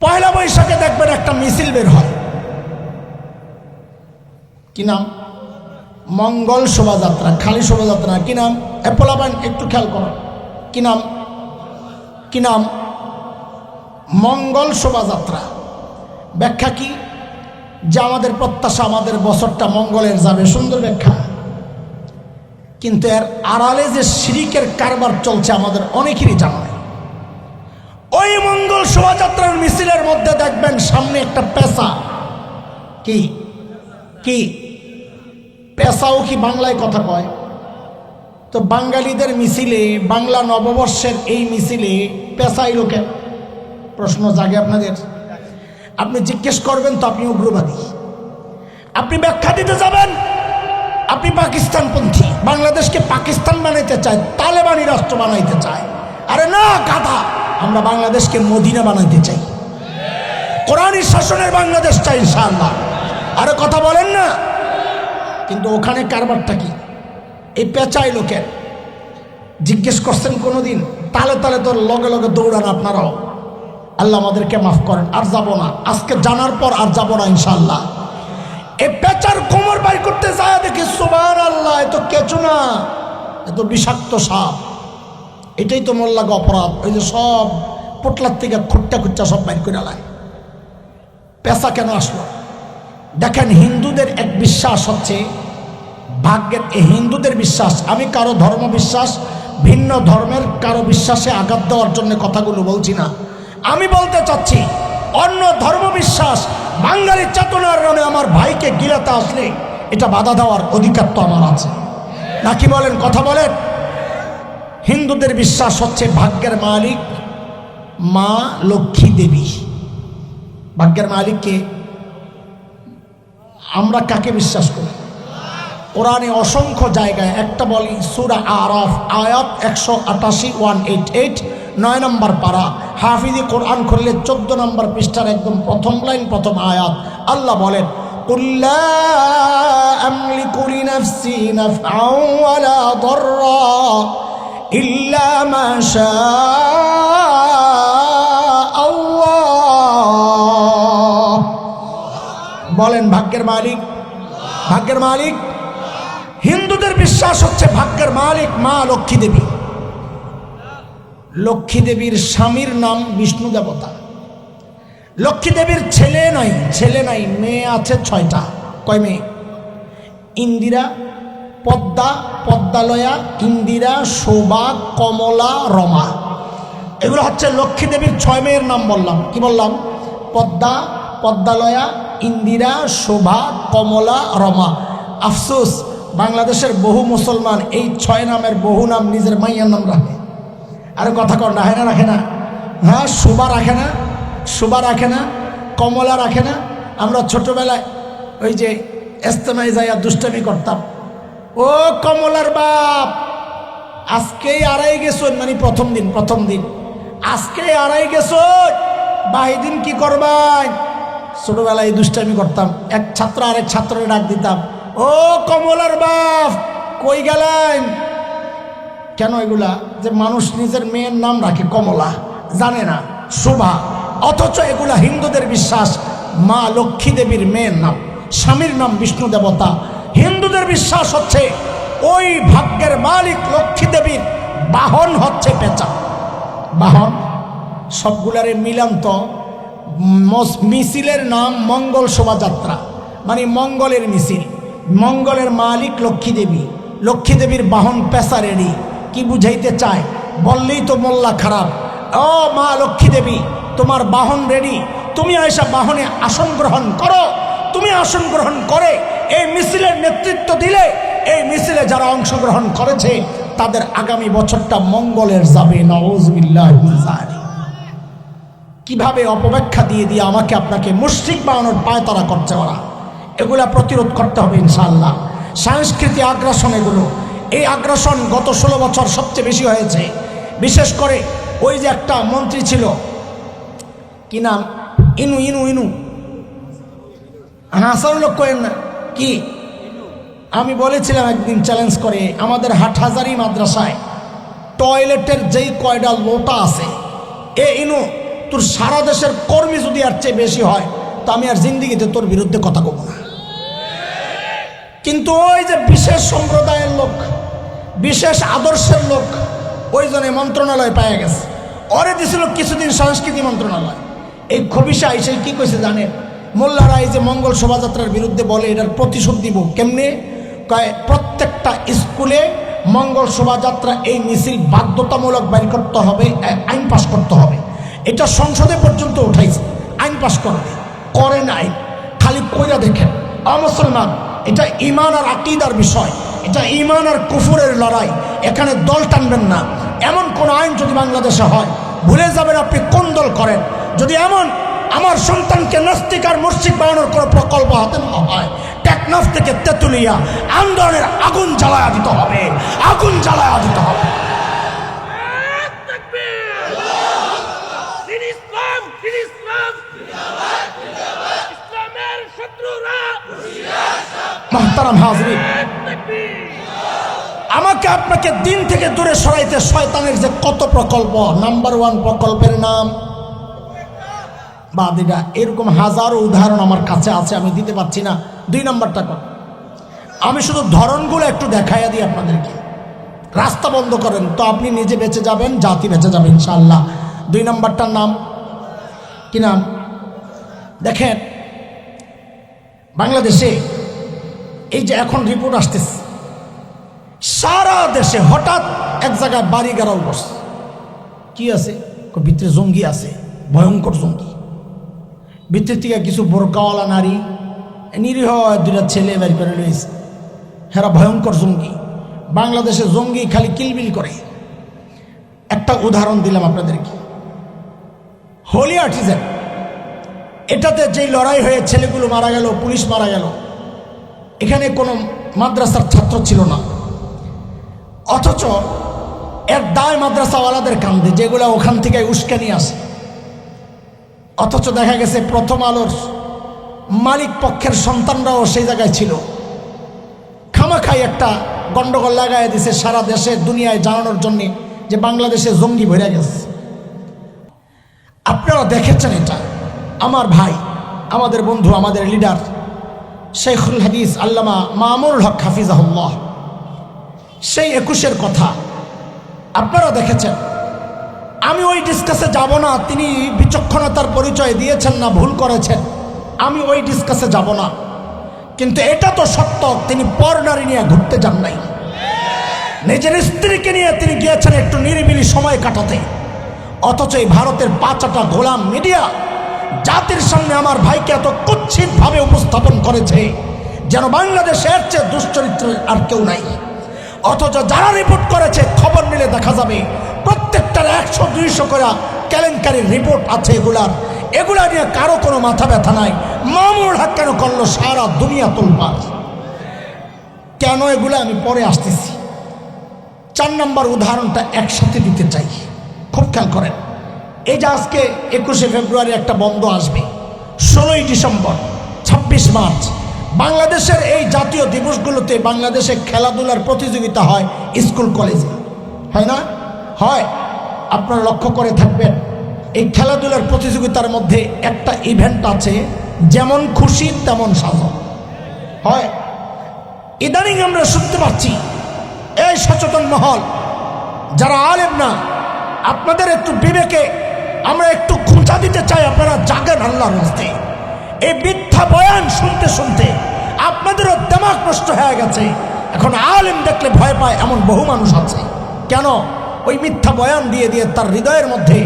পয়লা বৈশাখে দেখবেন একটা মিছিল বের হয়। কি নাম? মঙ্গল শোভাযাত্রা, খালি শোভাযাত্রা। কি নাম? অ্যাপোলাবান একটু খেয়াল করো। কি নাম? কি নাম? মঙ্গল শোভাযাত্রা। ব্যাখ্যা কি? যে আমাদের প্রত্যাশা, আমাদের বছরটা মঙ্গলের যাবে। সুন্দর ব্যাখ্যা। কিন্তু এর আড়ালে যে শিরিকের কারবার চলছে, আমাদের অনেকেরই জানা ওই মঙ্গল শোভাযাত্রার মিছিলের মধ্যে দেখবেন সামনে একটা পেশা কি? কি? পেশাও কি বাংলায় কথা কয়? তো বাঙালিদের মিছিলে, বাংলা নববর্ষের এই মিছিলে পেশাই লোকে প্রশ্ন জাগে আপনাদের। আপনি জিজ্ঞেস করবেন তো আপনি উগ্রবাদী। আপনি ব্যাখ্যা দিতে যাবেন, আপনি পাকিস্তানপন্থী। বাংলাদেশকে পাকিস্তান বানাইতে চায়, তালেবানি রাষ্ট্র বানাইতে চায়। আরে না, গাধা! আমরা বাংলাদেশকে মদিনা বানাইতে চাই। কোরআনী শাসনের বাংলাদেশ চাই, ইনশাআল্লাহ। আরে কথা বলেন না? কিন্তু ওখানে কারবারটা কি? এই পেঁচাই লোকের। জিজ্ঞেস করছেন কোনোদিন, তালে তালে তোর লগে লগে দৌড়ান আপনারাও। আল্লাহ আমাদেরকে মাফ করেন, আর যাব না। আজকে জানার পর আর যাব না ইনশাল্লাহ এ পেঁচার কোমর বাই করতে যায় দেখি সুবান আল্লাহ এত কেঁচু না এত বিষাক্ত সাপ। এটাই তো মোল্লাগ অপরাধ। ওই যে সব পোটলার থেকে খুট্টা খুট্টা সব বাইর করে লায়। পেশা কেন আসলো? দেখেন, হিন্দুদের এক বিশ্বাস হচ্ছে, ভাগ্যের এই হিন্দুদের বিশ্বাস, আমি কারও ধর্ম বিশ্বাস, ভিন্ন ধর্মের কারও বিশ্বাসে আঘাত দেওয়ার জন্য কথাগুলো বলছি না। আমি বলতে চাচ্ছি, অন্য ধর্ম বিশ্বাস, বাঙালি চেতনার নামে আমার ভাইকে গিরাতে আসলে এটা বাধা দেওয়ার অধিকার তো আমার আছে। নাকি বলেন, কথা বলেন? হিন্দুদের বিশ্বাস হচ্ছে ভাগ্যের মালিক মা লক্ষ্মী দেবী। ভাগ্যের মালিককে আমরা কাকে বিশ্বাস করি? কোরআনে অসংখ্য জায়গায় একটা বলি, সুরা আরফ, আয়াত একশো আটাশি, ওয়ান এইট এইট, নয় নম্বর পাড়া হাফিজি কোরআন খুললে চোদ্দ নম্বর পৃষ্ঠার একদম প্রথম লাইন, প্রথম আয়াত। আল্লাহ বলেন قل لا أملك لنفسي نفعا ولا ضرا إلا ما شاء الله বলেন ভাগ্যের মালিক ভাগ্যের মালিক হিন্দুদের বিশ্বাস হচ্ছে ভাগ্যের মালিক মা লক্ষ্মী দেবী লক্ষ্মী দেবীর স্বামীর নাম বিষ্ণু দেবতা লক্ষ্মী দেবীর ছেলে নাই ছেলে নাই মেয়ে আছে ছয়টা কয় মেয়ে ইন্দিরা পদ্মা পদ্মালয়া, ইন্দিরা, শোভা, কমলা, রমা। এগুলো হচ্ছে লক্ষ্মী দেবীর ছয় মেয়ের নাম বললাম। কি বললাম? পদ্মা, পদ্মালয়া, ইন্দিরা, শোভা, কমলা, রমা। আফসোস, বাংলাদেশের বহু মুসলমান এই ছয় নামের বহু নাম নিজের মাইয়ার নাম রাখে। আর কথা কর রাখে না রাখে না। হ্যাঁ শোভা রাখে না, শোভা রাখে না, কমলা রাখে না। আমরা ছোটবেলায় ওই যে এস্তেমায় যাইয়া দুষ্টামি করতাম। ও কমলার বাপ, আজকেই আড়াই গেছন মানে প্রথম দিন প্রথম দিন। আজকে আড়াই গেছন বাহিদিন কি করবাই? ছোটবেলায় দুষ্টামি করতাম। এক ছাত্র আরেক ছাত্রকে ডাক দিতাম। ও কমলার বাপ, কই গেলেন? কেন এগুলা? যে মানুষ নিজের মেয়ের নাম রাখে কমলা, জানে না, শোভা। অথচ এগুলা হিন্দুদের বিশ্বাস, মা লক্ষ্মী দেবীর মেয়ের নাম, স্বামীর নাম বিষ্ণু দেবতা। হিন্দুদের বিশ্বাস হচ্ছে ওই ভাগ্যের মালিক লক্ষ্মী দেবীর বাহন হচ্ছে পেঁচা। বাহন? সবগুলারে মিলান তো মিছিলের নাম মঙ্গল শোভাযাত্রা। মানে মঙ্গলের মিছিল। মঙ্গলের মালিক লক্ষ্মী দেবী। লক্ষ্মী দেবীর বাহন পেঁচা রেডি। কি বুঝাইতে চায়? বললেই তো মোল্লা খারাপ। ও মা লক্ষ্মী দেবী, তোমার বাহন রেডি। তুমি এসা বাহনে আসন গ্রহণ করো। তুমি আসন গ্রহণ করে এই মিছিলের নেতৃত্ব দিলে এই মিছিলে যারা অংশগ্রহণ করেছে, তাদের আগামী বছরটা মঙ্গলের যাবে কীভাবে অপব্যাখ্যা দিয়ে দিয়ে আমাকে আপনাকে মুশ্রিক বানানোর পায়তারা করছে ওরা? এগুলা প্রতিরোধ করতে হবে ইনশাল্লাহ সাংস্কৃতিক আগ্রাসন এগুলো। এই আগ্রাসন গত ষোলো বছর সবচেয়ে বেশি হয়েছে। বিশেষ করে ওই যে একটা মন্ত্রী ছিল, কি নাম? ইনু ইনু ইনু। হাসান লোক করেন না। কি? আমি বলেছিলাম একদিন চ্যালেঞ্জ করে, আমাদের হাটহাজারি মাদ্রাসায় টয়লেটের যেই কয়টা লোটা আছে, এ ইনু, তোর সারা দেশের কর্মী যদি আর চেয়ে বেশি হয়, তো আমি আর জিন্দিগিতে তোর বিরুদ্ধে কথা কব না। কিন্তু ওই যে বিশেষ সম্প্রদায়ের লোক, বিশেষ আদর্শের লোক, ওই জনে মন্ত্রণালয় পাওয়া গেছে। অরে দিছিল কিছুদিন সংস্কৃতি মন্ত্রণালয়। এই খবিসা এসে কি কইছে জানে মোল্লারা এই যে মঙ্গল শোভাযাত্রার বিরুদ্ধে বলে এটার প্রতিশোধ দিব কেমনে? কয়, প্রত্যেকটা স্কুলে মঙ্গল শোভাযাত্রা এই মিছিল বাধ্যতামূলক বাইর করতে হবে আইন পাশ করতে হবে। এটা সংসদে পর্যন্ত উঠাইছে, আইন পাশ করবে করে নাই। খালি কইরা দেখেন অমুসলমান এটা ইমান আর আকিদার বিষয়, এটা ইমান আর কুফুরের লড়াই, এখানে দল টানবেন না। এমন কোন আইন যদি বাংলাদেশে হয়, ভুলে যাবেন আপনি কোন দল করেন। যদি এমন আমার সন্তানকে নাস্তিক আর মসজিদ বানানোর কোনো প্রকল্প হাতে না হয়। টেকনাফ থেকে তেঁতুলিয়া, আন্দোলনের আগুন জ্বালায়া দিতে হবে। আগুন জ্বালায়া দিতে হবে। আমাকে আপনাকে দিন থেকে দূরে সরাইতে শয়তানের যে কত প্রকল্প, নাম্বার ওয়ান প্রকল্পের নাম। বাদিটা এরকম হাজারো উদাহরণ আমার কাছে আছে, আমি দিতে পারছি না। দুই নম্বরটা কর। আমি শুধু ধরনগুলো একটু দেখাইয়া দিই আপনাদেরকে। রাস্তা বন্ধ করেন, তো আপনি নিজে বেঁচে যাবেন, জাতি বেঁচে যাবে ইনশাল্লাহ দুই নম্বরটার নাম, কি নাম? দেখেন, বাংলাদেশে এই যে এখন রিপোর্ট আসতেছে, সারা দেশে হঠাৎ এক জায়গায় বাড়ি গেরাও বসে। কি আছে? ভিতরে জঙ্গি আছে, ভয়ঙ্কর জঙ্গি। ভিতর থেকে কিছু বোরকাওয়ালা নারী, নিরীহ দুটা ছেলে বের করে রয়েছে হেরা ভয়ঙ্কর জঙ্গি। বাংলাদেশে জঙ্গি খালি কিলবিল করে। একটা উদাহরণ দিলাম আপনাদেরকে। Holey Artisan. এটাতে যেই লড়াই হয়ে ছেলেগুলো মারা গেল, পুলিশ মারা গেল, এখানে কোনো মাদ্রাসার ছাত্র ছিল না। অথচ এর দায় মাদ্রাসাওয়ালাদের কান্দে, যেগুলো ওখান থেকে উস্কানি আসে। অথচ দেখা গেছে প্রথম আলোর মালিক পক্ষের সন্তানরাও সেই জায়গায় ছিল। খামাখাই একটা গন্ডগোল লাগাই দিছে সারা দেশে, দুনিয়ায় জানানোর জন্যে যে বাংলাদেশে জঙ্গি ভরে গেছে। আপনারা দেখেছেন এটা। আমার ভাই, আমাদের বন্ধু, আমাদের লিডার শেখুল হাদিস আল্লামা মামুনুল হক হাফিজাহুল্লাহ। সেই একুশের কথা আপনারা দেখেছেন। আমি ওই ডিসকাসে যাব না, তিনি বিচক্ষণতার পরিচয় দিয়েছেন না, ভুল করেছেন। আমি ওই ডিসকাসে যাব না। কিন্তু এটা তো সত্য, তিনি পর নারী নিয়ে ঘুরতে যান নাই। নিজের স্ত্রীকে নিয়ে তিনি গিয়েছেন একটু নিরিবিলি সময় কাটাতে। অথচ এই ভারতের পাঁচাটা গোলাম মিডিয়া জাতির সামনে আমার ভাইকে এত কুৎসিতভাবে উপস্থাপন করেছে, যেন বাংলাদেশের চেয়ে দুশ্চরিত্র আর কেউ নাই। অথচ যারা রিপোর্ট করেছে, খবর নিলে দেখা যাবে প্রত্যেকটার একশো দুইশো করে কেলেঙ্কারির রিপোর্ট আছে এগুলার। এগুলা নিয়ে কারও কোনো মাথা ব্যথা নাই। মামুর হাত কেন করল সারা দুনিয়া তুলবার কেন এগুলো আমি পরে আসতেছি? চার নম্বর উদাহরণটা একসাথে দিতে চাই। খুব খেয়াল করেন। এই যে আজকে একুশে ফেব্রুয়ারি একটা বন্ধ আসবে। ষোলোই ডিসেম্বর, ছাব্বিশ মার্চ। বাংলাদেশের এই জাতীয় দিবসগুলোতে বাংলাদেশে খেলাধুলার প্রতিযোগিতা হয় স্কুল কলেজে। হয় না? হয়। আপনারা লক্ষ্য করে থাকবেন, এই খেলাধুলার প্রতিযোগিতার মধ্যে একটা ইভেন্ট আছে, যেমন খুশি, তেমন সাজো। হয়। ইদানিং আমরা শুনতে পাচ্ছি, এই সচেতন মহল, যারা আলেম না, আপনাদের একটু বিবেকে আমরা একটু খুঁচা দিতে চাই, আপনারা জাগেন আল্লাহর হস্তে এই মিথ্যা বয়ান শুনতে শুনতে আপনাদেরও দেমাগ নষ্ট হয়ে গেছে। এখন আলেম দেখলে ভয় পায়, এমন বহু মানুষ আছে। কেন? ওই মিথ্যা বয়ান দিয়ে দিয়ে তার হৃদয়ের মধ্যে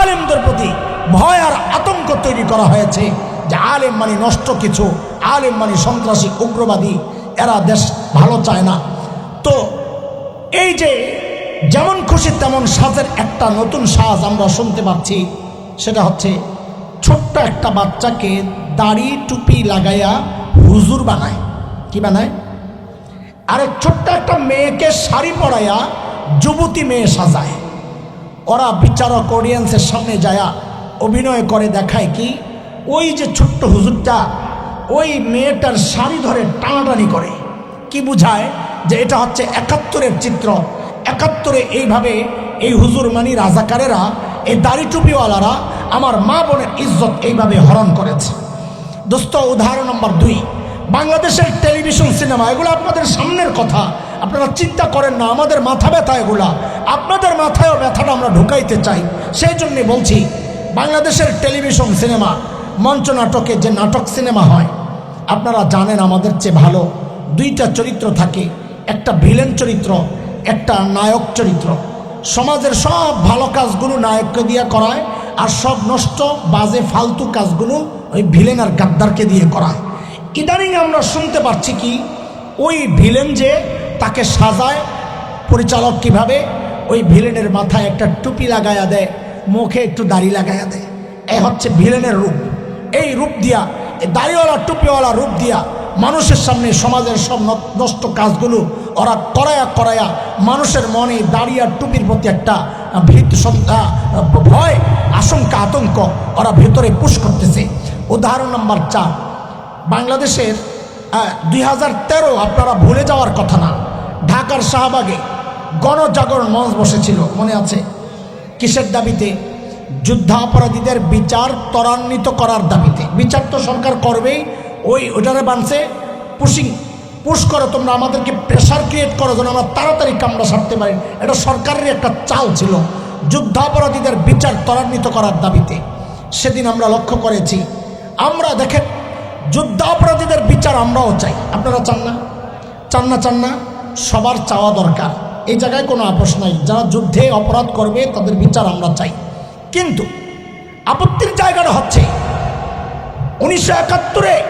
আলেমদের প্রতি ভয় আর আতঙ্ক তৈরি করা হয়েছে যে আলেম মানে নষ্ট কিছু, আলেম মানে সন্ত্রাসী, উগ্রবাদী, এরা দেশ ভালো চায় না। তো এই যে যেমন খুশি তেমন সাজের একটা নতুন সাজ আমরা শুনতে পাচ্ছি, সেটা হচ্ছে ছোট্ট একটা বাচ্চাকে দাড়ি, টুপি লাগাইয়া হুজুর বানায়। কি বানায়? আরে ছোট্ট একটা মেয়েকে শাড়ি পরাইয়া যুবতী মেয়ে সাজায়। ওরা বিচারক অডিয়েন্সের সামনে যায়া, অভিনয় করে, দেখায় কি, ওই যে ছোট্ট হুজুরটা, ওই মেয়েটার শাড়ি ধরে টানাটানি করে। কি বুঝায়? যে এটা হচ্ছে একাত্তরের চিত্র। একাত্তরে এইভাবে এই হুজুর মানি রাজাকারেরা, এই দাড়ি টুপিওয়ালারা আমার মা বোনের ইজ্জত এইভাবে হরণ করেছে। দোস্ত, উদাহরণ নম্বর দুই। বাংলাদেশের টেলিভিশন সিনেমা, এগুলো আপনাদের সামনের কথা। আপনারা চিন্তা করেন না, আমাদের মাথা ব্যথা এগুলা। আপনাদের মাথায়ও ব্যথাটা আমরা ঢুকাইতে চাই। সেই জন্যে বলছি, বাংলাদেশের টেলিভিশন সিনেমা, মঞ্চ নাটকে যে নাটক সিনেমা হয়, আপনারা জানেন আমাদের চেয়ে ভালো দুইটা চরিত্র থাকে। একটা ভিলেন চরিত্র, একটা নায়ক চরিত্র। সমাজের সব ভালো কাজগুলো নায়ককে দিয়ে করায়, আর সব নষ্ট, বাজে, ফালতু কাজগুলো ওই ভিলেন আর গাদ্দারকে দিয়ে করায়। ইদানিং আমরা শুনতে পাচ্ছি কি, ওই ভিলেন যে তাকে সাজায়। পরিচালক কীভাবে? ওই ভিলেনের মাথায় একটা টুপি লাগায়া দেয়, মুখে একটু দাড়ি লাগায়া দেয়। এ হচ্ছে ভিলেনের রূপ। এই রূপ দিয়া, এই দাড়িওয়ালা, টুপিওয়ালা রূপ দিয়া মানুষের সামনে সমাজের সব নষ্ট কাজগুলো ওরা করায়া করায়া মানুষের মনে দাঁড়িয়ে টুপির প্রতি একটা ভীত ভয়, আশঙ্কা, আতঙ্ক ওরা ভেতরে পুশ করতেছে। উদাহরণ নাম্বার চার। বাংলাদেশের দুই হাজার তেরো আপনারা ভুলে যাওয়ার কথা না। ঢাকার শাহবাগে গণজাগরণ মঞ্চ বসেছিল, মনে আছে? কিসের দাবিতে? যুদ্ধাপরাধীদের বিচার ত্বরান্বিত করার দাবিতে। বিচার তো সরকার করবেই, ওই ওটারে বানছে পুশিং পুশ করো, তোমরা আমাদেরকে প্রেশার ক্রিয়েট করো, যেন আমরা তাড়াতাড়ি কামড়া সারতে পারি। এটা সরকারের একটা চাল ছিল, যুদ্ধাপরাধীদের বিচার ত্বরান্বিত করার দাবিতে। সেদিন আমরা লক্ষ্য করেছি, আমরা দেখেন, যুদ্ধাপরাধীদের বিচার আমরাও চাই। আপনারা চান না? চান না চান না? সবার চাওয়া দরকার। এই জায়গায় কোনো আপোষ নাই। যারা যুদ্ধে অপরাধ করবে, তাদের বিচার আমরা চাই। কিন্তু আপত্তির জায়গাটা হচ্ছে, উনিশশো একাত্তরে